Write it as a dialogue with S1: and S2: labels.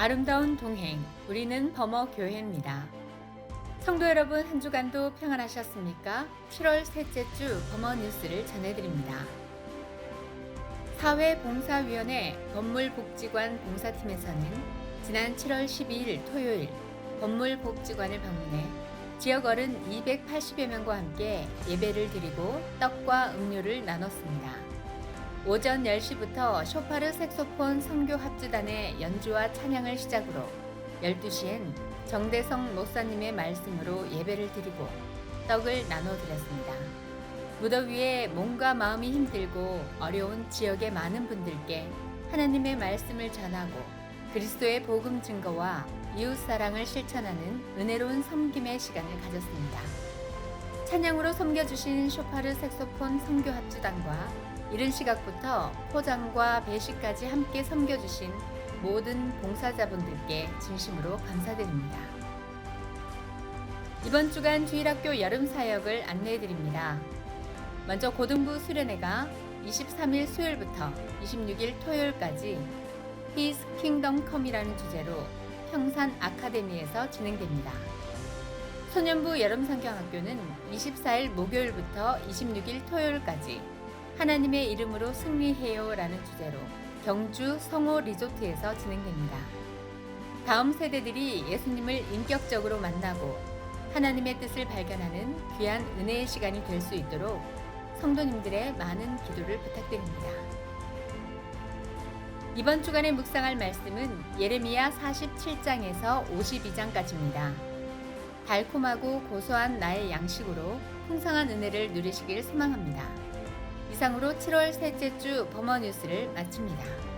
S1: 아름다운 동행, 우리는 범어 교회입니다. 성도 여러분, 한 주간도 평안하셨습니까? 7월 셋째 주 범어 뉴스를 전해드립니다. 사회봉사위원회 건물복지관 봉사팀에서는 지난 7월 12일 토요일 건물복지관을 방문해 지역 어른 280여 명과 함께 예배를 드리고 떡과 음료를 나눴습니다. 오전 10시부터 쇼파르 색소폰 성교 합주단의 연주와 찬양을 시작으로 12시엔 정대성 목사님의 말씀으로 예배를 드리고 떡을 나눠 드렸습니다. 무더위에 몸과 마음이 힘들고 어려운 지역의 많은 분들께 하나님의 말씀을 전하고 그리스도의 복음 증거와 이웃 사랑을 실천하는 은혜로운 섬김의 시간을 가졌습니다. 찬양으로 섬겨주신 쇼파르 색소폰 성교 합주단과 이른 시각부터 포장과 배식까지 함께 섬겨주신 모든 봉사자분들께 진심으로 감사드립니다. 이번 주간 주일학교 여름 사역을 안내해 드립니다. 먼저 고등부 수련회가 23일 수요일부터 26일 토요일까지 His Kingdom Come이라는 주제로 평산 아카데미에서 진행됩니다. 소년부 여름성경학교는 24일 목요일부터 26일 토요일까지 하나님의 이름으로 승리해요 라는 주제로 경주 성호 리조트에서 진행됩니다. 다음 세대들이 예수님을 인격적으로 만나고 하나님의 뜻을 발견하는 귀한 은혜의 시간이 될 수 있도록 성도님들의 많은 기도를 부탁드립니다. 이번 주간에 묵상할 말씀은 예레미야 47장에서 52장까지입니다. 달콤하고 고소한 나의 양식으로 풍성한 은혜를 누리시길 소망합니다. 이상으로 7월 셋째 주 범어 뉴스를 마칩니다.